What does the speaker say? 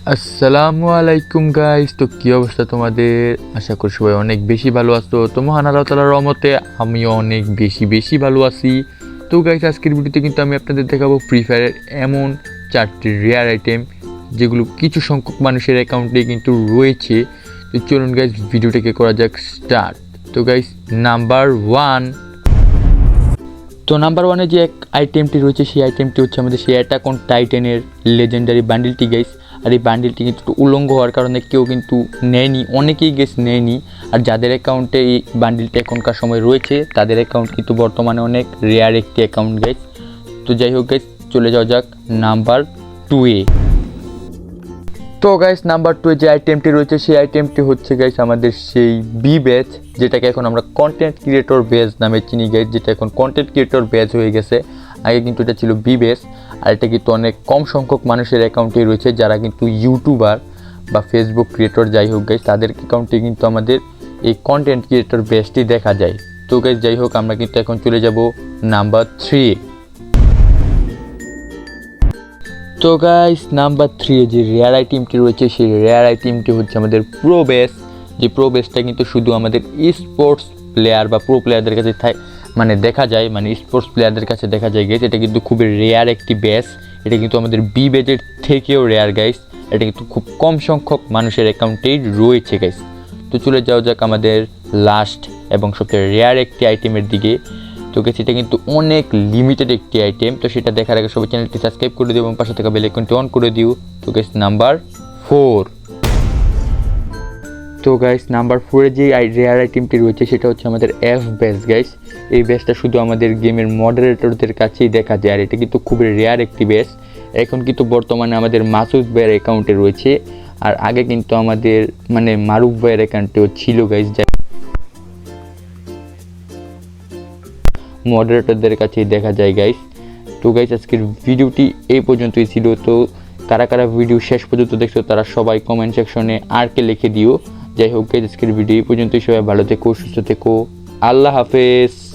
আসসালামু আলাইকুম গাইস তো কী অবস্থা তোমাদের? আশা করি সবাই অনেক বেশি ভালো আছো। তো মহান আল্লাহ তালার রহমতে আমিও অনেক বেশি বেশি ভালো আছি। তো গাইস আজকের ভিডিওতে কিন্তু আমি আপনাদের দেখাবো ফ্রি ফায়ারের এমন চারটি রেয়ার আইটেম যেগুলো কিছু সংখ্যক মানুষের অ্যাকাউন্টে কিন্তু রয়েছে। তো চলুন গাইস ভিডিওটাকে করা যাক স্টার্ট তো গাইস নাম্বার ওয়ান তো নাম্বার ওয়ানে যে এক আইটেমটি রয়েছে, সেই আইটেমটি হচ্ছে আমাদের সেই অ্যাটাক অন টাইটেনের লেজেন্ডারি বান্ডিলটি গাইস আর এই বান্ডিলটি কিন্তু একটু উলঙ্গ হওয়ার কারণে কেউ কিন্তু নেয়নি, অনেকেই গেস নেয়নি। আর যাদের অ্যাকাউন্টে এই বান্ডিলটা এখনকার সময় রয়েছে, তাদের অ্যাকাউন্ট কিন্তু বর্তমানে অনেক রেয়ার একটি অ্যাকাউন্ট গেস তো যাই হোক গেস চলে যাওয়া যাক নাম্বার টু এ তো গাইস নাম্বার টু যে আইটেমটি রয়েছে, সেই আইটেমটি হচ্ছে গাইস আমাদের সেই বি ব্যাচ যেটাকে এখন আমরা কন্টেন্ট ক্রিয়েটর বেজ নামে চিনি গাইস যেটা এখন কন্টেন্ট ক্রিয়েটর বেজ হয়ে গেছে। আগে কিন্তু এটা ছিল বি বেস আর এটা কিন্তু অনেক কম সংখ্যক মানুষের অ্যাকাউন্টে রয়েছে, যারা কিন্তু ইউটিউবার বা ফেসবুক ক্রিয়েটর যাই হোক গাইস তাদের অ্যাকাউন্টে কিন্তু আমাদের এই কন্টেন্ট ক্রিয়েটর বেসটি দেখা যায়। তো গাইস যাই হোক, আমরা কিন্তু এখন চলে যাব নাম্বার থ্রি তো গাইস নাম্বার থ্রি যে রেয়ার আইটেমটি রয়েছে, সেই রেয়ার আইটেমটি হচ্ছে আমাদের প্রো বেস যে প্রো বেসটা কিন্তু শুধু আমাদের স্পোর্টস প্লেয়ার বা প্রো প্লেয়ারদের কাছে মানে দেখা যায় মানে স্পোর্টস প্লেয়ারদের কাছে দেখা যায় গেছে এটা কিন্তু খুবই রেয়ার একটি বেস এটা কিন্তু আমাদের বি বেজের থেকেও রেয়ার গাইস এটা কিন্তু খুব কম সংখ্যক মানুষের অ্যাকাউন্টেই রয়েছে গাইস তো চলে যাওয়া যাক আমাদের লাস্ট এবং সবচেয়ে রেয়ার একটি আইটেমের দিকে। গেছে এটা কিন্তু অনেক লিমিটেড একটি আইটেম তো সেটা দেখার আগে সবাই চ্যানেলটি সাবস্ক্রাইব করে দিও এবং পাশে থাকা বেল আইকনটি অন করে দিও। তো গেস নাম্বার ফোর তো গাইস নাম্বার ফোরে যে রেয়ার আইটেমটি রয়েছে, সেটা হচ্ছে আমাদের এফ বেস গাইস এই বেসটা শুধু আমাদের গেমের মডারেটরদের কাছেই দেখা যায়, আর এটা কিন্তু খুবই রেয়ার একটি বেস এখন কিন্তু বর্তমানে আমাদের মাসুদ ভাইয়ের অ্যাকাউন্টে রয়েছে, আর আগে কিন্তু আমাদের মানে মারুফ ভাইয়ের অ্যাকাউন্টেও ছিল গাইস মডারেটরদের কাছেই দেখা যায় গাইস তো গাইস আজকের ভিডিওটি এই পর্যন্তই ছিল। তো, কারা কারা ভিডিও শেষ পর্যন্ত দেখছ, তারা সবাই কমেন্ট সেকশনে আর কে লিখে দিও। যাই হোক গাইস আজকের ভিডিও এই পর্যন্তই। সবাই ভালো থেকো, সুস্থ থেকো। আল্লাহ হাফেজ।